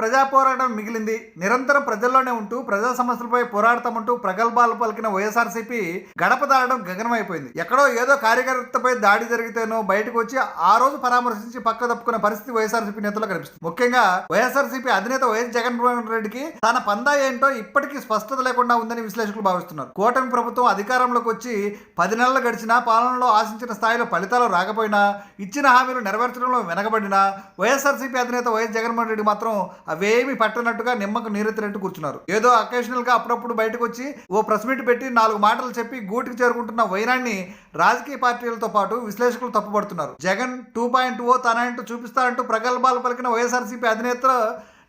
ప్రజా పోరాటం మిగిలింది. నిరంతరం ప్రజల్లోనే ఉంటూ ప్రజా సమస్యలపై పోరాడతామంటూ ప్రగల్భాలు పలికిన వైఎస్ఆర్సీపీ గడప దాడడం గగనమైపోయింది. ఎక్కడో ఏదో కార్యకర్తపై దాడి జరిగితేనో బయటకు వచ్చి ఆ రోజు పరామర్శించి పక్క తప్పుకున్న పరిస్థితి వైఎస్ఆర్సీపీ నేతలు కనిపిస్తుంది. ముఖ్యంగా వైఎస్ఆర్సీపీ అధినేత వైఎస్ జగన్మోహన్ రెడ్డికి తన పందా ఏంటో ఇప్పటికీ స్పష్టత లేకుండా ఉందని విశ్లేషకులు భావిస్తున్నారు. కూటమి ప్రభుత్వం అధికారంలోకి వచ్చి పది నెలలు గడిచినా పాలనలో ఆశించిన స్థాయిలో ఫలితాలు రాకపోయినా ఇచ్చిన హామీలు నెరవేర్చడంలో వెనకబడినా వైఎస్ఆర్సీపీ అధినేత వైఎస్ జగన్మోహన్ రెడ్డి మాత్రం అవేమి పట్టనట్టుగా నిమ్మకు నీరెత్తినట్టు కూర్చున్నారు. ఏదో అకేషనల్గా అప్పుడప్పుడు బయటకు వచ్చి ఓ ప్రెస్ మీట్ పెట్టి నాలుగు మాటలు చెప్పి గూటికి చేరుకుంటున్న వైనాన్ని రాజకీయ పార్టీలతో పాటు విశ్లేషకులు తప్పుపడుతున్నారు జగన్ టూ పాయింట్ ఓ తనంటూ చూపిస్తారంటూ ప్రగల్భాలు పలికిన వైఎస్ఆర్సీపీ అధినేత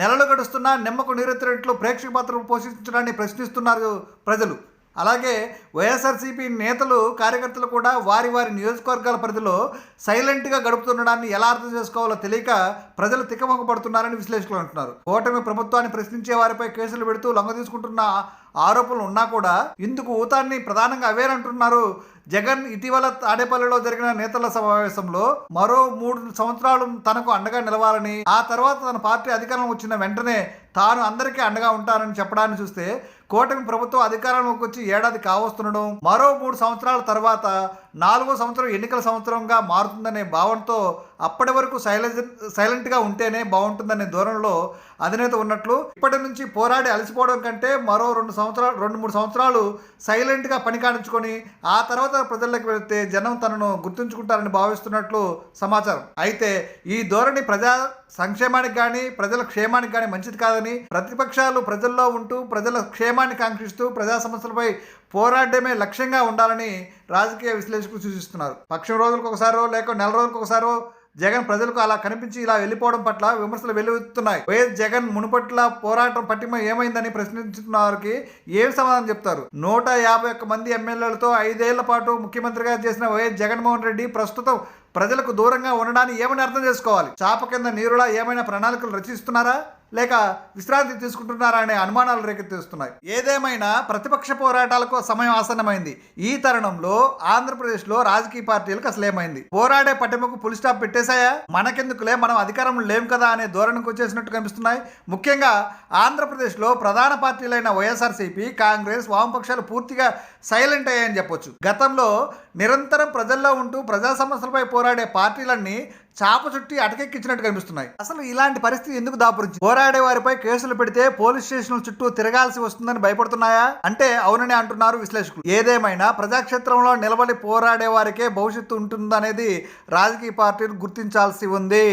నెలలు గడుస్తున్నా నిమ్మకు నీరెత్తినట్లు ప్రేక్షక పాత్ర పోషించడాన్ని ప్రశ్నిస్తున్నారు ప్రజలు. అలాగే వైఎస్ఆర్సీపీ నేతలు కార్యకర్తలు కూడా వారి వారి నియోజకవర్గాల పరిధిలో సైలెంట్గా గడుపుతుండడాన్ని ఎలా అర్థం చేసుకోవాలో తెలియక ప్రజలు తికమక పడుతున్నారని విశ్లేషకులు అంటున్నారు. ఓటమి ప్రభుత్వాన్ని ప్రశ్నించే వారిపై కేసులు పెడుతూ లొంగ తీసుకుంటున్న ఆరోపణలు ఉన్నా కూడా ఇందుకు ఊతాన్ని ప్రధానంగా అవేనంటున్నారు జగన్ ఇటీవల తాడేపల్లిలో జరిగిన నేతల సమావేశంలో మరో మూడు సంవత్సరాలు తనకు అండగా నిలవాలని ఆ తర్వాత తన పార్టీ అధికారం వచ్చిన వెంటనే తాను అందరికీ అండగా ఉంటానని చెప్పడాన్ని చూస్తే కూటమి ప్రభుత్వం అధికారంలోకి వచ్చి ఏడాది కావస్తుండడం మరో మూడు సంవత్సరాల తర్వాత నాలుగో సంవత్సరం ఎన్నికల సంవత్సరంగా మారుతుందనే భావనతో అప్పటి వరకు సైలెంట్ సైలెంట్గా ఉంటేనే బాగుంటుందనే ధోరణిలో అధినేత ఉన్నట్లు ఇప్పటి నుంచి పోరాడి అలసిపోవడం కంటే మరో రెండు సంవత్సరాలు రెండు మూడు సంవత్సరాలు సైలెంట్గా పని కానించుకొని ఆ తర్వాత ప్రజల్లోకి వెళితే జనం తనను గుర్తుంచుకుంటారని భావిస్తున్నట్లు సమాచారం. అయితే ఈ ధోరణి ప్రజా సంక్షేమానికి కానీ ప్రజల క్షేమానికి కానీ మంచిది కాదని ప్రతిపక్షాలు ప్రజల్లో ఉంటూ ప్రజల క్షేమాన్ని కాంక్షిస్తూ ప్రజా సమస్యలపై పోరాడమే లక్ష్యంగా ఉండాలని రాజకీయ విశ్లేషకులు సూచిస్తున్నారు. పక్షం రోజులకు ఒకసారో లేక నెల రోజులకు ఒకసారో జగన్ ప్రజలకు అలా కనిపించి ఇలా వెళ్ళిపోవడం పట్ల విమర్శలు వెలువెత్తున్నాయి వైఎస్ జగన్ మునుపట్ల పోరాటం పట్టిమ ఏమైందని ప్రశ్నించుతున్న వారికి ఏమి సమాధానం చెప్తారు? నూట యాభై ఒక్క మంది ఎమ్మెల్యేలతో ఐదేళ్ళ పాటు ముఖ్యమంత్రిగా చేసిన వైఎస్ జగన్మోహన్ రెడ్డి ప్రస్తుతం ప్రజలకు దూరంగా ఉండడాన్ని ఏమని అర్థం చేసుకోవాలి? చాప కింద నీరులా ఏమైనా ప్రణాళికలు రచిస్తున్నారా? లేక విశ్రాంతి తీసుకుంటున్నారా అనే అనుమానాలు రేకెత్తిస్తున్నాయి. ఏదేమైనా ప్రతిపక్ష పోరాటాలకు సమయం ఆసన్నమైంది. ఈ తరుణంలో ఆంధ్రప్రదేశ్లో రాజకీయ పార్టీలకు అసలేమైంది? పోరాడే పట్టిమకు పులి స్టాప్ పెట్టేశాయా? మనకెందుకులే? మనం అధికారంలో లేం కదా అనే ధోరణికి వచ్చేసినట్టు కనిపిస్తున్నాయి. ముఖ్యంగా ఆంధ్రప్రదేశ్లో ప్రధాన పార్టీలైన వైఎస్ఆర్సీపీ కాంగ్రెస్ వామపక్షాలు పూర్తిగా సైలెంట్ అయ్యాయని చెప్పొచ్చు. గతంలో నిరంతరం ప్రజల్లో ఉంటూ ప్రజా సమస్యలపై పోరాడే పార్టీలన్నీ చాప చుట్టి అటకెక్కించినట్టు కనిపిస్తున్నాయి. అసలు ఇలాంటి పరిస్థితి ఎందుకు దాపురించి పోరాడే వారిపై కేసులు పెడితే పోలీస్ స్టేషన్ల చుట్టూ తిరగాల్సి వస్తుందని భయపడుతున్నాయా? అంటే అవునని అంటున్నారు విశ్లేషకులు. ఏదేమైనా ప్రజాక్షేత్రంలో నిలబడి పోరాడే వారికే భవిష్యత్తు ఉంటుందనేది రాజకీయ పార్టీలు గుర్తించాల్సి ఉంది.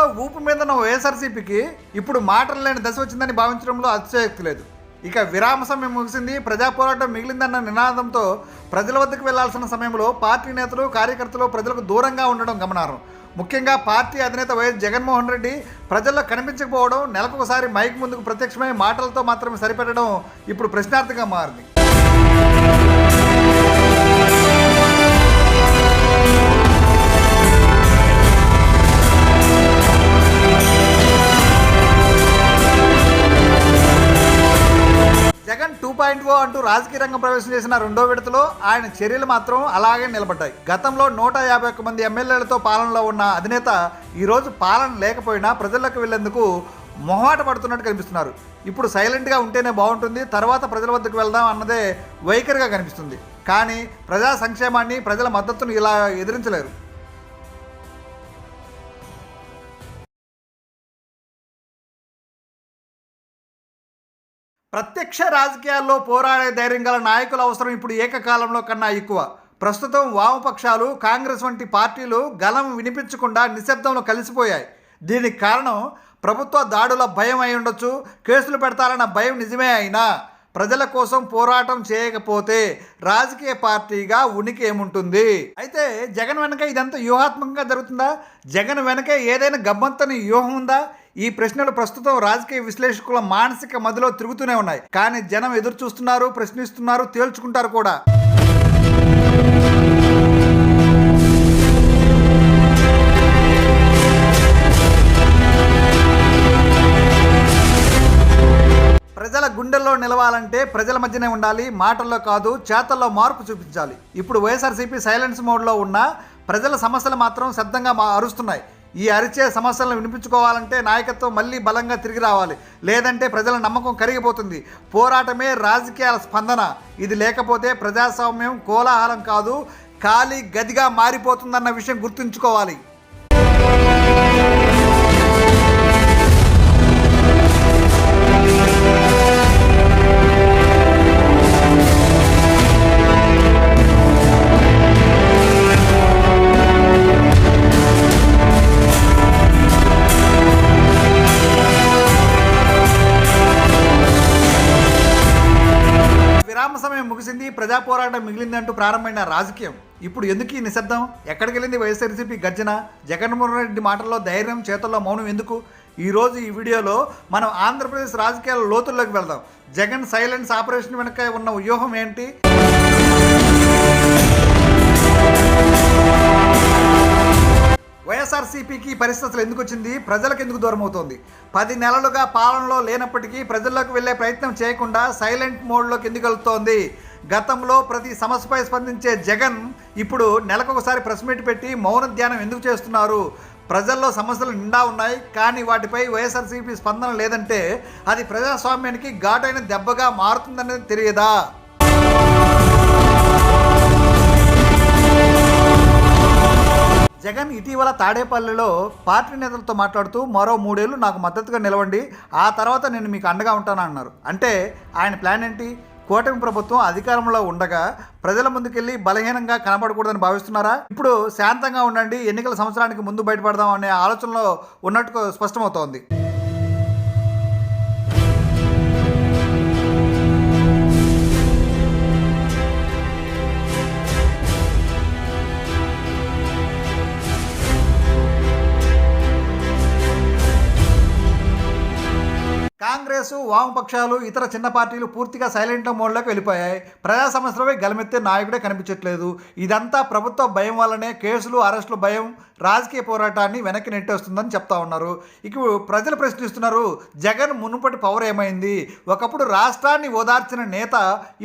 ఒకప్పుడు ఊపు మీద ఉన్న వైఎస్ఆర్సీపీకి ఇప్పుడు మాటలు లేని దశ వచ్చిందని భావించడంలో అతిశయక్తి లేదు. ఇక విరామ సమయం ముగిసింది ప్రజా పోరాటం మిగిలిందన్న నినాదంతో ప్రజల వద్దకు వెళ్ళాల్సిన సమయంలో పార్టీ నేతలు కార్యకర్తలు ప్రజలకు దూరంగా ఉండడం గమనార్హం. ముఖ్యంగా పార్టీ అధినేత వైఎస్ జగన్మోహన్ రెడ్డి ప్రజల్లో కనిపించకపోవడం నెలకొకసారి మైక్ ముందుకు ప్రత్యక్షమై మాటలతో మాత్రమే సరిపెట్టడం ఇప్పుడు ప్రశ్నార్థంగా మారింది. రాజకీయ రంగం ప్రవేశం చేసిన రెండో విడతలో ఆయన చర్యలు మాత్రం అలాగే నిలబడ్డాయి. గతంలో నూట యాభై ఒక్క మంది ఎమ్మెల్యేలతో పాలనలో ఉన్న అధినేత ఈరోజు పాలన లేకపోయినా ప్రజలకు వెళ్ళేందుకు మొహాట పడుతున్నట్టు కనిపిస్తున్నారు. ఇప్పుడు సైలెంట్గా ఉంటేనే బాగుంటుంది తర్వాత ప్రజల వద్దకు వెళ్దాం అన్నదే వైఖరిగా కనిపిస్తుంది. కానీ ప్రజా సంక్షేమాన్ని ప్రజల మద్దతును ఇలా ఎదిరించలేరు. ప్రత్యక్ష రాజకీయాల్లో పోరాడే ధైర్యం గల నాయకుల అవసరం ఇప్పుడు ఏకకాలంలో కన్నా ఎక్కువ. ప్రస్తుతం వామపక్షాలు కాంగ్రెస్ వంటి పార్టీలు గలం వినిపించకుండా నిశ్శబ్దంలో కలిసిపోయాయి. దీనికి కారణం ప్రభుత్వ దాడుల భయం అయి ఉండొచ్చు కేసులు పెడతారన్న భయం నిజమే అయినా. ప్రజల కోసం పోరాటం చేయకపోతే రాజకీయ పార్టీగా ఉనికి ఏముంటుంది? అయితే జగన్ వెనక ఇదంతా వ్యూహాత్మకంగా జరుగుతుందా? జగన్ వెనక ఏదైనా గమ్మంతని వ్యూహం ఉందా? ఈ ప్రశ్నలు ప్రస్తుతం రాజకీయ విశ్లేషకుల మానసిక మదిలో తిరుగుతూనే ఉన్నాయి. కానీ జనం ఎదురు చూస్తున్నారు ప్రశ్నిస్తున్నారు తేల్చుకుంటారు కూడా. ప్రజల గుండెల్లో నిలవాలంటే ప్రజల మధ్యనే ఉండాలి మాటల్లో కాదు చేతల్లో మార్పు చూపించాలి. ఇప్పుడు వైఎస్ఆర్సీపీ సైలెన్స్ మోడ్లో ఉన్న ప్రజల సమస్యలు మాత్రం శబ్దంగా మా అరుస్తున్నాయి. ఈ అరిచే సమస్యలను వినిపించుకోవాలంటే నాయకత్వం మళ్ళీ బలంగా తిరిగి రావాలి. లేదంటే ప్రజల నమ్మకం కరిగిపోతుంది. పోరాటమే రాజకీయాల స్పందన. ఇది లేకపోతే ప్రజాస్వామ్యం కోలాహలం కాదు. ఖాళీ గదిగా మారిపోతుందన్న విషయం గుర్తుంచుకోవాలి. ప్రజా పోరాటం మిగిలింది అంటూ ప్రారంభమైన రాజకీయం. ఇప్పుడు ఎందుకు ఈ నిశ్శబ్దం? ఎక్కడికి వెళ్ళింది వైఎస్ఆర్సీపీ గర్జన? జగన్మోహన్ రెడ్డి మాటల్లో ధైర్యం చేతల్లో మౌనం ఎందుకు? ఈరోజు ఈ వీడియోలో మనం ఆంధ్రప్రదేశ్ రాజకీయాల లోతుల్లోకి వెళ్దాం. జగన్ సైలెన్స్ ఆపరేషన్ వెనక ఉన్న వ్యూహం ఏంటి? వైఎస్ఆర్సీపీకి పరిస్థితులు ఎందుకు వచ్చింది? ప్రజలకు ఎందుకు దూరం అవుతుంది? పది నెలలుగా పాలనలో లేనప్పటికీ ప్రజల్లోకి వెళ్ళే ప్రయత్నం చేయకుండా సైలెంట్ మోడ్లోకి ఎందుకు వెళ్తోంది? గతంలో ప్రతి సమస్యపై స్పందించే జగన్ ఇప్పుడు నెలకొకసారి ప్రెస్ మీట్ పెట్టి మౌన ధ్యానం ఎందుకు చేస్తున్నారు? ప్రజల్లో సమస్యలు నిండా ఉన్నాయి కానీ వాటిపై వైఎస్ఆర్సీపీ స్పందన లేదంటే అది ప్రజాస్వామ్యానికి ఘాటైన దెబ్బగా మారుతుందనేది తెలియదా? జగన్ ఇటీవల తాడేపల్లిలో పార్టీ నేతలతో మాట్లాడుతూ మరో మూడేళ్ళు నాకు మద్దతుగా నిలవండి ఆ తర్వాత నేను మీకు అండగా ఉంటాను అన్నారు అంటే ఆయన ప్లాన్ ఏంటి? కూటమి ప్రభుత్వం అధికారంలో ఉండగా ప్రజల ముందుకెళ్ళి బలహీనంగా కనబడకూడదని భావిస్తున్నారా? ఇప్పుడు శాంతంగా ఉండండి ఎన్నికల సంవత్సరానికి ముందు బయటపడదాం అనే ఆలోచనలో ఉన్నట్టు స్పష్టమవుతోంది. కాంగ్రెస్ వామపక్షాలు ఇతర చిన్న పార్టీలు పూర్తిగా సైలెంట్ మోడ్లోకి వెళ్ళిపోయాయి. ప్రజా సమస్యలపై గలమెత్తే నాయకుడే కనిపించట్లేదు. ఇదంతా ప్రభుత్వ భయం వల్లనే కేసులు అరెస్టులు భయం రాజకీయ పోరాటాన్ని వెనక్కి నెట్టేస్తుందని చెప్తా ఉన్నారు. ఇక ప్రజలు ప్రశ్నిస్తున్నారు జగన్ మునుపటి పవర్ ఏమైంది? ఒకప్పుడు రాష్ట్రాన్ని ఓదార్చిన నేత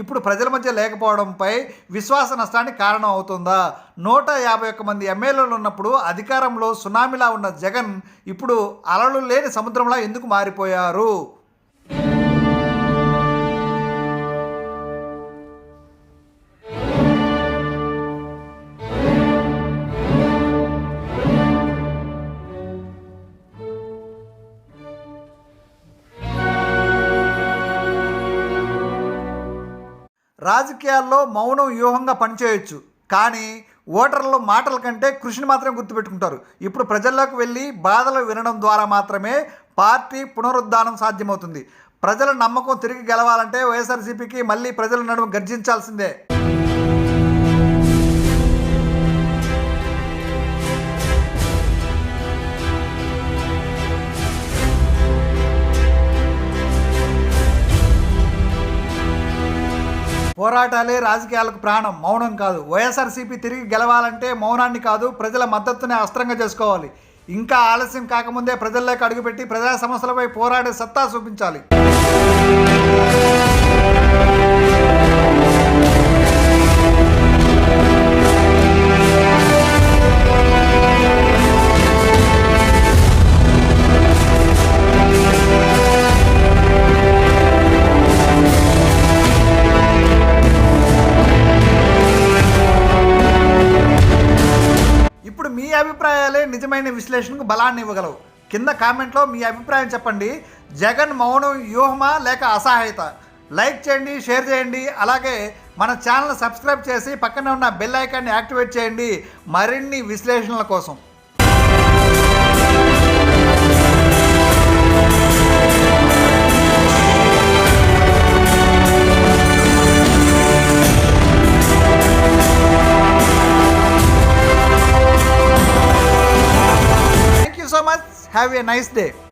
ఇప్పుడు ప్రజల మధ్య లేకపోవడంపై విశ్వాస నష్టానికి కారణం అవుతుందా? నూట యాభై ఒక్క మంది ఎమ్మెల్యేలు ఉన్నప్పుడు అధికారంలో సునామీలా ఉన్న జగన్ ఇప్పుడు అలలు లేని సముద్రంలా ఎందుకు మారిపోయారు? రాజకీయాల్లో మౌనం వ్యూహంగా పనిచేయొచ్చు. కానీ ఓటర్ల మాటల కంటే కృషిని మాత్రమే గుర్తుపెట్టుకుంటారు. ఇప్పుడు ప్రజల్లోకి వెళ్ళి బాధలు వినడం ద్వారా మాత్రమే పార్టీ పునరుద్ధానం సాధ్యమవుతుంది. ప్రజల నమ్మకం తిరిగి గెలవాలంటే వైఎస్ఆర్సీపీకి మళ్ళీ ప్రజల నడుమ గర్జించాల్సిందే. పోరాటాలే రాజకీయాలకు ప్రాణం. మౌనం కాదు. వైఎస్ఆర్సీపీ తిరిగి గెలవాలంటే మౌనాన్ని కాదు ప్రజల మద్దతుని అస్త్రంగా చేసుకోవాలి. ఇంకా ఆలస్యం కాకముందే ప్రజల్లోకి అడుగుపెట్టి ప్రజా సమస్యలపై పోరాడే సత్తా చూపించాలి. అభిప్రాయాలే నిజమైన విశ్లేషణకు బలాన్ని ఇవ్వగలవు. కింద కామెంట్లో మీ అభిప్రాయం చెప్పండి. జగన్ మౌనం వ్యూహమా లేక అసహాయత? లైక్ చేయండి షేర్ చేయండి. అలాగే మన ఛానల్ సబ్స్క్రైబ్ చేసి పక్కనే ఉన్న బెల్ ఐకాన్ని యాక్టివేట్ చేయండి. మరిన్ని విశ్లేషణల కోసం. Have a nice day.